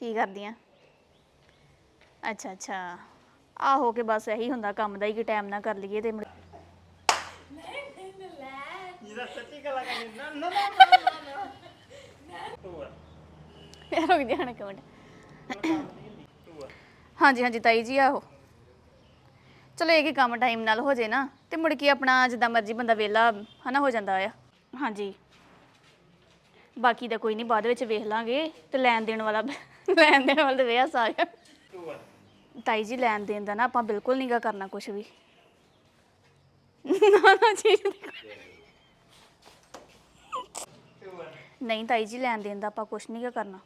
ਕੀ ਕਰਦੀਆਂ? ਅੱਛਾ ਅੱਛਾ। ਆਹੋ ਕਿ ਬਸ ਇਹੀ ਹੁੰਦਾ ਕੰਮ ਦਾ ਹੀ ਕਿ ਟਾਈਮ ਨਾ ਕਰ ਲਈਏ ਤੇ ਮੁੜ- ਜਿਹਦਾ ਸੱਚੀ ਗੱਲਾਂ ਕਰਨੀ ਨਾ ਨਾ ਨਾ ਨਾ ਨਾ ਤੂੰ ਆ ਰੁਕ ਜਾ ਇੱਕ ਮਿੰਟ। ਹਾਂਜੀ ਹਾਂਜੀ, ਤਾਈ ਜੀ, ਆਹੋ। ਚਲੋ, ਇਹ ਕਿ ਕੰਮ ਟਾਈਮ ਨਾਲ ਹੋ ਜੇ ਨਾ, ਤੇ ਮੁੜ ਕੇ ਆਪਣਾ ਜਿੱਦਾਂ ਮਰਜ਼ੀ ਬੰਦਾ ਵਿਹਲਾ, ਹਨਾ, ਹੋ ਜਾਂਦਾ ਆ। ਹਾਂਜੀ। ਬਾਕੀ ਦਾ ਕੋਈ ਨਹੀਂ, ਬਾਅਦ ਵਿੱਚ ਵੇਖ ਲਾਂਗੇ ਤੇ ਲੈਣ ਦੇਣ ਵਾਲਾ ਲੈਣ ਦੇਣ ਵਾਲਾ ਤੇ ਵਿਆਹ ਸਾਰਿਆ ਤੂੰ ਤਾਈ ਜੀ, ਲੈਣ ਦੇਣ ਦਾ ਨਾ ਆਪਾਂ ਬਿਲਕੁਲ ਨਹੀਂਗਾ ਕਰਨਾ ਕੁਝ ਵੀ। ਨਾ ਨਾ ਚੀਜ਼ ਨਹੀਂ ਤਾਈ ਜੀ, ਲੈਣ ਦੇਣ ਦਾ ਆਪਾਂ ਕੁਝ ਨਹੀਂਗਾ ਕਰਨਾ।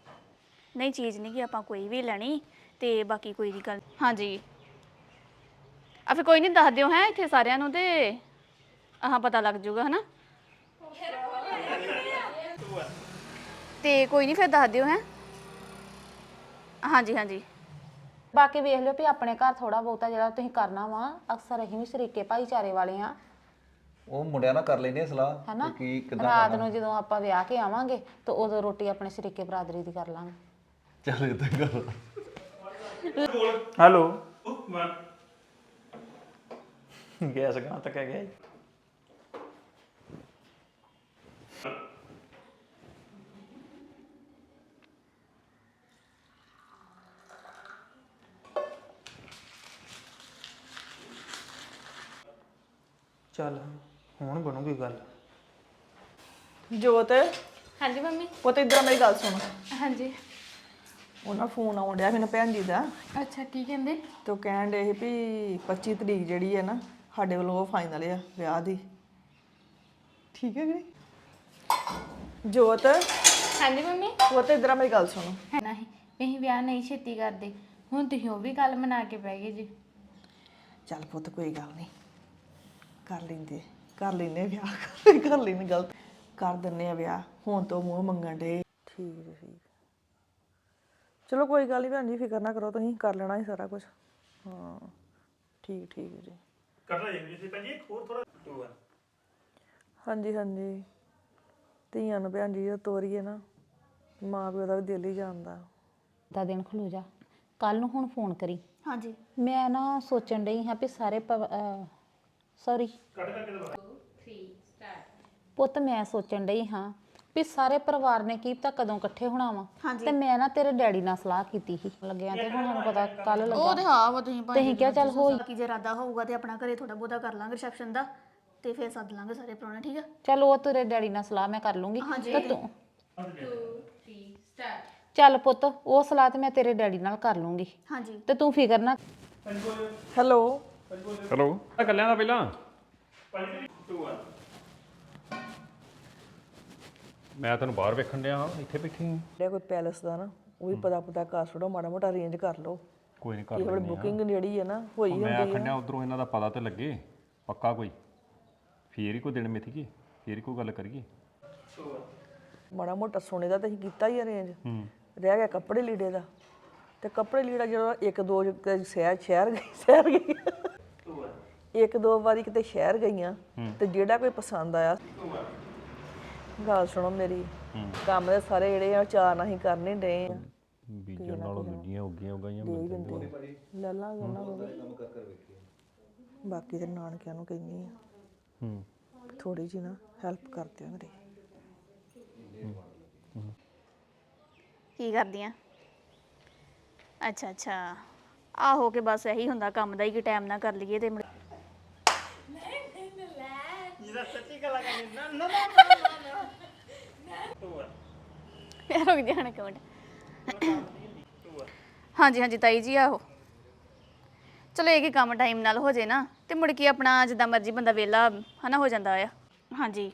ਨਹੀਂ, ਚੀਜ਼ ਨਹੀਂ ਕਿ ਆਪਾਂ ਕੋਈ ਵੀ ਲੈਣੀ ਤੇ ਬਾਕੀ ਕੋਈ ਨਹੀਂ ਗੱਲ। ਹਾਂਜੀ। ਆ ਫਿਰ ਕੋਈ ਨਹੀਂ ਦੱਸ ਦਿਓ ਹੈ ਇੱਥੇ ਸਾਰਿਆਂ ਨੂੰ ਤੇ। ਆਹ, ਪਤਾ ਲੱਗ ਜਾਊਗਾ ਹਨਾ? ਤੂੰ ਤੇ ਕੋਈ ਨਹੀਂ ਫਿਰ ਦੱਸ ਦਿਓ ਹੈ। ਹਾਂਜੀ ਹਾਂਜੀ। ਬਾਕੀ ਵੇਖ ਲਿਓ ਵੀ ਆਪਣੇ ਘਰ ਥੋੜਾ ਬਹੁਤਾ ਜਿਹੜਾ ਤੁਸੀਂ ਕਰਨਾ ਵਾ ਅਕਸਰ ਅਸੀਂ ਵੀ ਸ਼ਰੀਕੇ ਭਾਈਚਾਰੇ ਵਾਲੇ ਆ। ਉਹ ਮੁੰਡਿਆਂ ਨਾਲ ਕਰ ਆ ਸਲਾਹ ਹਨਾ? ਕੀ ਕਿਦਾਂ ਰਾਤ ਨੂੰ ਜਦੋਂ ਆਪਾਂ ਵਿਆਹ ਕੇ ਆਵਾਂਗੇ ਤਾਂ ਉਦੋਂ ਰੋਟੀ ਆਪਣੇ ਸ਼ਰੀਕੇ ਬਰਾਦਰੀ ਦੀ ਕਰ ਲਾਂਗੇ। ਚੱਲ ਇਦਾਂ ਕਰ। ਹੈਲੋ। 1 ਗੈਸ ਗਾਂ ਤੱਕ ਹੈ ਗਿਆ ਜੀ। ਚੱਲ ਹੁਣ ਬਣੂਗੀ ਗੱਲ। ਜੋਤ। ਹਾਂਜੀ ਮੰਮੀ। ਉਹ ਤੇ ਇਧਰ ਮੇਰੀ ਗੱਲ ਸੁਣ। ਹਾਂਜੀ। ਉਹਨਾਂ ਫੋਨ ਆਉਣ ਡਿਆ ਮੈਨੂੰ ਭੈਣ ਜੀ ਦਾ। ਅੱਛਾ ਕੀ ਕਹਿੰਦੇ? ਤੇ ਉਹ ਕਹਿਣ ਡੇ ਵੀ 25 ਤਰੀਕ ਜਿਹੜੀ ਹੈ ਨਾ ਸਾਡੇ ਵੱਲੋਂ ਉਹ ਫਾਈਨਲ ਆ ਵਿਆਹ ਦੀ। ਠੀਕ ਹੈ ਕਿ ਨਹੀਂ? ਜੋਤ। ਹਾਂਜੀ ਮੰਮੀ। ਉਹ ਤੇ ਇਧਰ ਮੇਰੀ ਗੱਲ ਸੁਣ। ਨਹੀਂ ਅਸੀਂ ਵਿਆਹ ਨਹੀਂ ਛੇਤੀ ਕਰਦੇ। ਹੁਣ ਤੁਸੀਂ ਉਹ ਵੀ ਗੱਲ ਮਨਾ ਕੇ ਬਹਿ ਗਏ ਜੀ। ਚੱਲ ਪੁੱਤ ਕੋਈ ਗੱਲ ਨਹੀਂ। ਕਰ ਲੈਂਦੇ ਕਰ ਲੈਨੇ ਵਿਆਹ ਕਰ ਲੈਨੇ ਗਲਤ। ਕਰ ਦਿੰਨੇ ਆ ਵਿਆਹ ਹੁਣ ਤੋਂ ਮੂੰਹ ਮੰਗਣ ਡੇ ਠੀਕ ਜੀ ਠੀਕ ਚਲੋ ਕੋਈ ਗੱਲ ਨਹੀਂ ਭੈਣ ਜੀ ਫਿਕਰ ਨਾ ਕਰੋ ਤੁਸੀਂ ਕਰ ਲੈਣਾ ਹੀ ਸਾਰਾ ਕੁਝ ਹਾਂ ਠੀਕ ਠੀਕ ਜੀ। ਕੱਢ ਲੈ ਜੀ ਪੰਜੀ ਹੋਰ ਥੋੜਾ ਤੂੰ ਆ। ਹਾਂਜੀ ਹਾਂਜੀ। ਧੀਆਂ ਨੂੰ ਭੈਣ ਜੀ ਉਹ ਤੋਰੀਏ ਨਾ ਮਾਂ ਪਿਓ ਦਾ ਵੀ ਦਿਲ ਹੀ ਜਾਂਦਾ। ਦਾ ਦਿਨ ਖਲੋ ਜਾ। ਕੱਲ ਨੂੰ ਹੁਣ ਫੋਨ ਕਰੀ। ਹਾਂਜੀ। ਮੈਂ ਨਾ ਸੋਚਣ ਡਈ ਹਾਂ ਵੀ ਸਾਰੇ ਸੌਰੀ ਪੁੱਤ ਮੈਂ ਸੋਚਣ ਡਈ ਹਾਂ ਵੀ ਸਾਰੇ ਪਰਿਵਾਰ ਨੇ ਕੀ ਪਤਾ ਕਦੋਂ ਇਕੱਠੇ ਹੋਣਾ ਵਾ। ਤੇ ਮੈਂ ਨਾ ਤੇਰੇ ਡੈਡੀ ਨਾਲ ਸਲਾਹ ਕੀਤੀ ਸੀ। ਲੱਗਿਆ ਤੇ ਹੁਣ ਸਾਨੂੰ ਪਤਾ ਕੱਲ ਉਹ ਲੱਗਾ ਤੇ ਹਾਂ ਵਾ ਤੁਸੀਂ ਤੇ ਅਸੀਂ ਕਿਹਾ ਚੱਲ ਹੋਈ। ਬਾਕੀ ਜੇ ਇਰਾਦਾ ਹੋਊਗਾ ਤੇ ਆਪਣਾ ਘਰੇ ਥੋੜਾ ਬਹੁਤਾ ਕਰ ਲਾਂਗੇ ਰਿਸੈਪਸ਼ਨ ਦਾ ਤੇ ਫਿਰ ਸੱਦ ਲਾਂਗੇ ਸਾਰੇ ਪ੍ਰਾਹੁਣੇ ਠੀਕ ਆ? ਚੱਲ ਉਹ ਤੇਰੇ ਡੈਡੀ ਨਾਲ ਸਲਾਹ ਮੈਂ ਕਰ ਲੂੰਗੀ। ਤੇ ਤੂੰ? ਚੱਲ ਪੁੱਤ ਉਹ ਸਲਾਹ ਤੇ ਮੈਂ ਤੇਰੇ ਡੈਡੀ ਨਾਲ ਕਰ ਲੂੰਗੀ। ਹਾਂਜੀ। ਤੇ ਤੂੰ ਫਿਕਰ ਨਾ। ਹੈਲੋ ਹੈਲੋ ਆ ਕੱਲਿਆਂ ਦਾ ਪਹਿਲਾਂ। ਮੈਂ ਤੈਨੂੰ ਬਾਹਰ ਵੇਖਣ ਡਿਆ ਹਾਂ ਇੱਥੇ ਬੈਠੀ ਹਾਂ। ਜਿਹੜਾ ਕੋਈ ਪੈਲਸ ਦਾ ਨਾ ਉਹ ਵੀ ਪਤਾ ਪਤਾ ਕਰ ਛੋੜੋ ਮਾੜਾ ਮੋਟਾ ਅਰੇਂਜ ਕਰ ਲਓ। ਕੋਈ ਨਹੀਂ ਕਰ ਇਹ ਵਾਲੀ ਬੁਕਿੰਗ ਜਿਹੜੀ ਹੈ ਨਾ ਹੋਈ ਮੈਂ ਡਿਆ ਉਧਰੋਂ ਇਹਨਾਂ ਦਾ ਪਤਾ ਤੇ ਲੱਗੇ ਪੱਕਾ ਕੋਈ। ਫੇਰ ਹੀ ਕੋਈ ਦਿਨ ਮਿਥੀਏ ਫੇਰ ਹੀ ਕੋਈ ਗੱਲ ਕਰੀਏ ਮਾੜਾ ਮੋਟਾ ਸੋਨੇ ਦਾ ਤਾਂ ਅਸੀਂ ਕੀਤਾ ਹੀ ਅਰੇਂਜ ਹੂੰ। ਰਹਿ ਗਿਆ ਕੱਪੜੇ ਲੀੜੇ ਦਾ। ਤੇ ਕੱਪੜੇ ਲੀੜਾ ਜਦੋਂ ਇੱਕ ਦੋ ਜ- ਸ਼ਹਿਰ ਸ਼ਹਿਰ ਗਈ ਸ਼ਹਿਰ ਗਈ ਇੱਕ ਦੋ ਵਾਰੀ ਕਿਤੇ ਸ਼ਹਿਰ ਗਈਆਂ ਤੇ ਜਿਹੜਾ ਕੋਈ ਪਸੰਦ ਆਇਆ। ਗੱਲ ਸੁਣੋ ਮੇਰੀ। ਕੰਮ ਦੇ ਸਾਰੇ ਜਿਹੜੇ ਆ ਚਾਰ ਨਹੀਂ ਕਰਨੇ ਡੇ ਆ। ਬੀਜਣ ਨਾਲੋਂ ਦੂਜੀਆਂ ਉੱਗੀਆਂ ਉਗਾਈਆਂ ਲੈ ਲਾਂਗੇ ਉਹਨਾਂ ਕੋਲ ਬਾਕੀ ਤੇ ਨਾਨਕਿਆਂ ਨੂੰ ਕਹਿੰਨੀ ਆ। ਹੂੰ। ਥੋੜੀ ਜੀ ਨਾ ਹੈਲਪ ਕਰ ਦਿਓ ਮੇਰੀ। ਕੀ ਕਰਦੀਆਂ? ਅੱਛਾ ਅੱਛਾ। ਆਹੋ ਕਿ ਬਸ ਇਹੀ ਹੁੰਦਾ ਕੰਮ ਦਾ ਹੀ ਕਿ ਟਾਈਮ ਨਾ ਕਰ ਲਈਏ ਤੇ ਮੁੜ- ਨਾ ਨਾ ਨਾ ਨਾ ਰੁਕ ਜਾ ਇੱਕ ਮਿੰਟ। ਹਾਂਜੀ ਹਾਂਜੀ ਤਾਈ ਜੀ ਆਹੋ। ਚਲੋ ਇਹ ਕਿ ਕੰਮ ਟਾਈਮ ਨਾਲ ਹੋ ਜੇ ਨਾ ਤੇ ਮੁੜ ਕੇ ਆਪਣਾ ਜਿੱਦਾਂ ਮਰਜ਼ੀ ਬੰਦਾ ਵਿਹਲਾ ਹਨਾ ਹੋ ਜਾਂਦਾ ਆ। ਹਾਂਜੀ।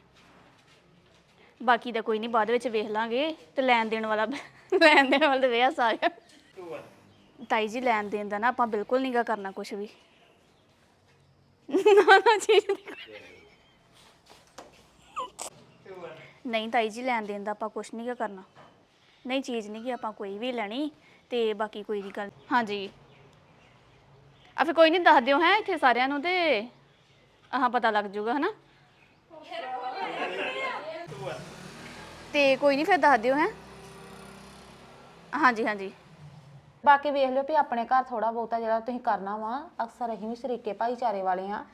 ਬਾਕੀ ਦਾ ਕੋਈ ਨਹੀਂ ਬਾਅਦ ਵਿੱਚ ਵੇਖ ਲਾਂਗੇ ਤੇ ਲੈਣ ਦੇਣ ਵਾਲਾ ਲੈਣ ਦੇਣ ਵਾਲਾ ਤੇ ਵਿਆਹ ਸਾਰਿਆ ਤੂੰ ਆ ਤਾਈ ਜੀ ਲੈਣ ਦੇਣ ਦਾ ਨਾ ਆਪਾਂ ਬਿਲਕੁਲ ਨਹੀਂਗਾ ਕਰਨਾ ਕੁਝ ਵੀ। ਨਾ ਨਾ ਚੀਜ਼ ਨਹੀਂ ਨਹੀਂ ਤਾਈ ਜੀ ਲੈਣ ਦੇਣ ਦਾ ਆਪਾਂ ਕੁਝ ਨਹੀਂਗਾ ਕਰਨਾ। ਨਹੀਂ ਚੀਜ਼ ਨਹੀਂ ਕਿ ਆਪਾਂ ਕੋਈ ਵੀ ਲੈਣੀ ਤੇ ਬਾਕੀ ਕੋਈ ਨਹੀਂ ਗੱਲ। ਹਾਂਜੀ। ਆ ਫਿਰ ਕੋਈ ਨਹੀਂ ਦੱਸ ਦਿਓ ਹੈ ਇੱਥੇ ਸਾਰਿਆਂ ਨੂੰ ਤੇ ਆਹ ਪਤਾ ਲੱਗ ਜਾਊਗਾ ਹਨਾ? ਤੇ ਕੋਈ ਨਹੀਂ ਫਿਰ ਦੱਸ ਦਿਓ ਹੈ। ਹਾਂਜੀ ਹਾਂਜੀ। ਬਾਕੀ ਵੇਖ ਲਿਓ ਵੀ ਆਪਣੇ ਘਰ ਥੋੜਾ ਬਹੁਤਾ ਜਿਹੜਾ ਤੁਸੀਂ ਕਰਨਾ ਵਾ ਅਕਸਰ ਅਸੀਂ ਵੀ ਸ਼ਰੀਕੇ ਭਾਈਚਾਰੇ ਵਾਲੇ ਆ।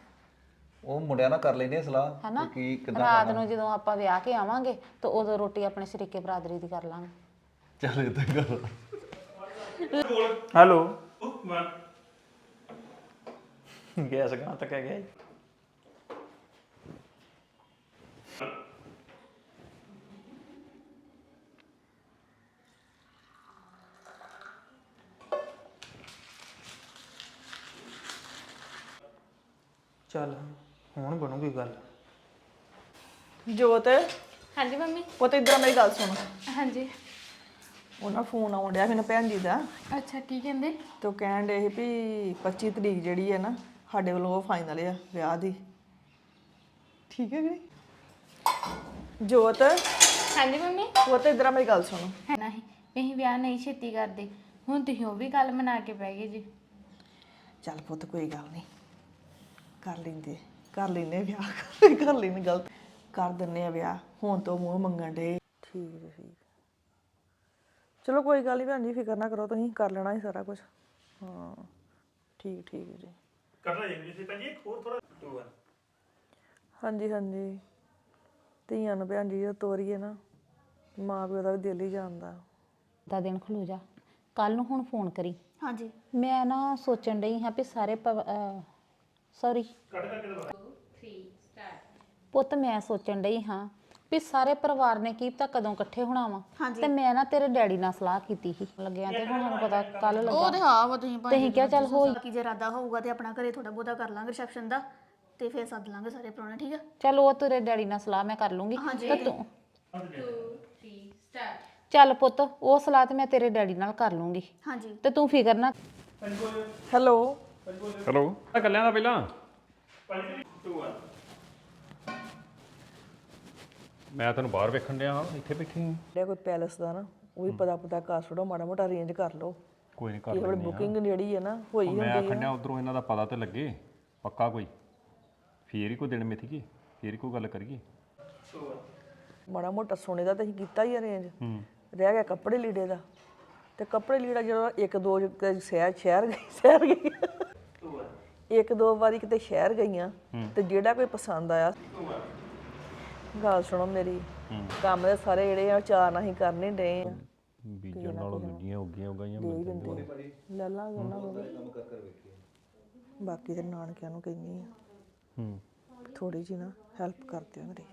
ਉਹ ਮੁੰਡਿਆਂ ਨਾਲ ਕਰ ਲੈਨੇ ਸਲਾਹ ਹਨਾ? ਕਿ ਕੀ ਕਿੱਦਾਂ ਰਾਤ ਨੂੰ ਜਦੋਂ ਆਪਾਂ ਵਿਆਹ ਕੇ ਆਵਾਂਗੇ ਤਾਂ ਉਦੋਂ ਰੋਟੀ ਆਪਣੇ ਸ਼ਰੀਕੇ ਬਰਾਦਰੀ ਦੀ ਕਰ ਲਾਂਗੇ। ਚੱਲ ਇਦਾਂ ਕਰੋ ਹੈਲੋ। ਗੈਸ ਗਾਂ ਤੱਕ ਆ ਗਿਆ ਜੀ। ਚੱਲ। ਹੁਣ ਬਣੂਗੀ ਗੱਲ। ਜੋਤ। ਹਾਂਜੀ ਮੰਮੀ। ਪੁੱਤ ਇਧਰ ਮੇਰੀ ਗੱਲ ਸੁਣ। ਹਾਂਜੀ। ਉਹਨਾਂ ਫੋਨ ਆਉਣ ਡਿਆ ਮੈਨੂੰ ਭੈਣ ਜੀ ਦਾ। ਅੱਛਾ ਕੀ ਕਹਿੰਦੇ? ਤੇ ਉਹ ਕਹਿਣ ਡੇ ਵੀ 25 ਤਰੀਕ ਜਿਹੜੀ ਹੈ ਨਾ ਸਾਡੇ ਵੱਲੋਂ ਉਹ ਫਾਈਨਲ ਆ ਵਿਆਹ ਦੀ। ਠੀਕ ਹੈ ਨਹੀਂ? ਜੋਤ। ਹਾਂਜੀ ਮੰਮੀ। ਪੁੱਤ ਇਧਰ ਮੇਰੀ ਗੱਲ ਸੁਣ। ਨਹੀਂ ਅਸੀਂ ਵਿਆਹ ਨਹੀਂ ਛੇਤੀ ਕਰਦੇ। ਹੁਣ ਤੁਸੀਂ ਉਹ ਵੀ ਗੱਲ ਮਨਾ ਕੇ ਬਹਿ ਗਏ ਜੀ। ਚੱਲ ਪੁੱਤ ਕੋਈ ਗੱਲ ਨਹੀਂ। ਕਰ ਲੈਂਦੇ। ਕਰ ਲੈਨੇ ਵਿਆਹ ਕਰ ਲੈਨੇ ਗਲਤ। ਕਰ ਦਿੰਨੇ ਆ ਵਿਆਹ ਹੁਣ ਤੋਂ ਮੂੰਹ ਮੰਗਣ ਦੇ ਠੀਕ ਹੈ ਠੀਕ ਚਲੋ ਕੋਈ ਗੱਲ ਨਹੀਂ ਭੈਣ ਜੀ ਫਿਕਰ ਨਾ ਕਰੋ ਤੁਸੀਂ ਕਰ ਲੈਣਾ ਹੀ ਸਾਰਾ ਕੁਝ ਹਾਂ ਠੀਕ ਠੀਕ ਹੈ ਜੀ। ਕਰਨਾ ਜੀ ਜੀ ਭਾਜੀ ਇੱਕ ਹੋਰ ਥੋੜਾ 2 ਹਾਂਜੀ ਹਾਂਜੀ। ਧੀਆਂ ਨੂੰ ਭੈਣ ਜੀ ਜਦੋਂ ਤੋਰੀਏ ਨਾ ਮਾਂ ਪਿਓ ਦਾ ਵੀ ਦਿਲ ਹੀ ਜਾਂਦਾ। ਦਾ ਦਿਨ ਖਲੋ ਜਾ। ਕੱਲ ਨੂੰ ਹੁਣ ਫੋਨ ਕਰੀ। ਹਾਂਜੀ। ਮੈਂ ਨਾ ਸੋਚਣ ਡਈ ਹਾਂ ਵੀ ਸਾਰੇ ਸੌਰੀ ਪੁੱਤ ਮੈਂ ਸੋਚਣ ਡਈ ਹਾਂ ਵੀ ਸਾਰੇ ਪਰਿਵਾਰ ਨੇ ਕੀ ਤਾਂ ਕਦੋਂ ਇਕੱਠੇ ਹੋਣਾ ਵਾ। ਤੇ ਮੈਂ ਨਾ ਤੇਰੇ ਡੈਡੀ ਨਾਲ ਸਲਾਹ ਕੀਤੀ ਸੀ। ਲੱਗਿਆ ਤੇ ਹੁਣ ਸਾਨੂੰ ਪਤਾ ਕੱਲ ਉਹ ਲੱਗਾ ਤੇ ਹਾਂ ਵਾ ਤੁਸੀਂ ਤੇ ਅਸੀਂ ਕਿਹਾ ਚੱਲ ਹੋਈ। ਬਾਕੀ ਜੇ ਇਰਾਦਾ ਹੋਊਗਾ ਤੇ ਆਪਣਾ ਘਰੇ ਥੋੜਾ ਬਹੁਤਾ ਕਰ ਲਾਂਗੇ ਰਿਸੈਪਸ਼ਨ ਦਾ ਤੇ ਫਿਰ ਸੱਦ ਲਾਂਗੇ ਸਾਰੇ ਪ੍ਰਾਹੁਣੇ ਠੀਕ ਆ? ਚੱਲ ਉਹ ਤੇਰੇ ਡੈਡੀ ਨਾਲ ਸਲਾਹ ਮੈਂ ਕਰ ਲੂੰਗੀ। ਤੇ ਤੂੰ ਚੱਲ ਪੁੱਤ ਉਹ ਸਲਾਹ ਤੇ ਮੈਂ ਤੇਰੇ ਡੈਡੀ ਨਾਲ ਕਰ ਲੂੰਗੀ। ਹਾਂਜੀ। ਤੇ ਤੂੰ ਫਿਕਰ ਨਾ ਹੈਲੋ। ਹੈਲੋ। ਆ ਗੱਲਾਂ ਦਾ ਪਹਿਲਾਂ। ਮੈਂ ਤੈਨੂੰ ਬਾਹਰ ਵੇਖਣ ਡਿਆ ਇੱਥੇ ਬੈਠੀ ਹਾਂ। ਜਿਹੜਾ ਕੋਈ ਪੈਲਸ ਦਾ ਨਾ ਉਹ ਵੀ ਪਤਾ ਪਤਾ ਕਰ ਛੋੜੋ ਮਾੜਾ ਮੋਟਾ ਅਰੇਂਜ ਕਰ ਲਓ। ਕੋਈ ਨਹੀਂ ਕਰ ਇਹ ਲੈਂਦੇ ਆ। ਬੁਕਿੰਗ ਜਿਹੜੀ ਹੈ ਨਾ ਹੋਈ ਮੈਂ ਆਖਣ ਡਿਆ ਉਧਰੋਂ ਇਹਨਾਂ ਦਾ ਪਤਾ ਤੇ ਲੱਗੇ ਪੱਕਾ ਕੋਈ? ਫੇਰ ਹੀ ਕੋਈ ਦਿਨ ਮਿਥੀਏ ਫੇਰ ਹੀ ਕੋਈ ਗੱਲ ਕਰੀਏ ਮਾੜਾ ਮੋਟਾ ਸੋਨੇ ਦਾ ਤਾਂ ਅਸੀਂ ਕੀਤਾ ਹੀ ਅਰੇਂਜ ਹੂੰ। ਰਹਿ ਗਿਆ ਕੱਪੜੇ ਲੀੜੇ ਦਾ। ਤੇ ਕੱਪੜੇ ਲੀੜਾ ਜਦੋਂ ਇੱਕ ਦੋ ਸ਼ਹਿਰ ਸ਼ਹਿਰ ਗਈ ਸ਼ਹਿਰ ਗਈ। ਇੱਕ ਦੋ ਵਾਰੀ ਕਿਤੇ ਸ਼ਹਿਰ ਗਈਆਂ ਤੇ ਜਿਹੜਾ ਕੋਈ ਪਸੰਦ ਆਇਆ। ਗੱਲ ਸੁਣੋ ਮੇਰੀ। ਕੰਮ ਦੇ ਸਾਰੇ ਜਿਹੜੇ ਆ ਚਾਰ ਨਹੀਂ ਕਰਨੇ ਡੇ ਆ। ਬੀਜਣ ਨਾਲੋਂ ਦੂਜੀਆਂ ਉੱਗੀਆਂ ਉਗਾਈਆਂ ਹੀ ਦਿੰਦੇ ਲੈ ਲਾਂਗੇ ਉਹਨਾਂ ਕੋਲ ਬਾਕੀ ਤੇ ਨਾਨਕਿਆਂ ਨੂੰ ਕਹਿੰਦੀ ਆ। ਹੂੰ। ਥੋੜੀ ਜੀ ਨਾ ਹੈਲਪ ਕਰ ਦਿਓ ਮੇਰੀ।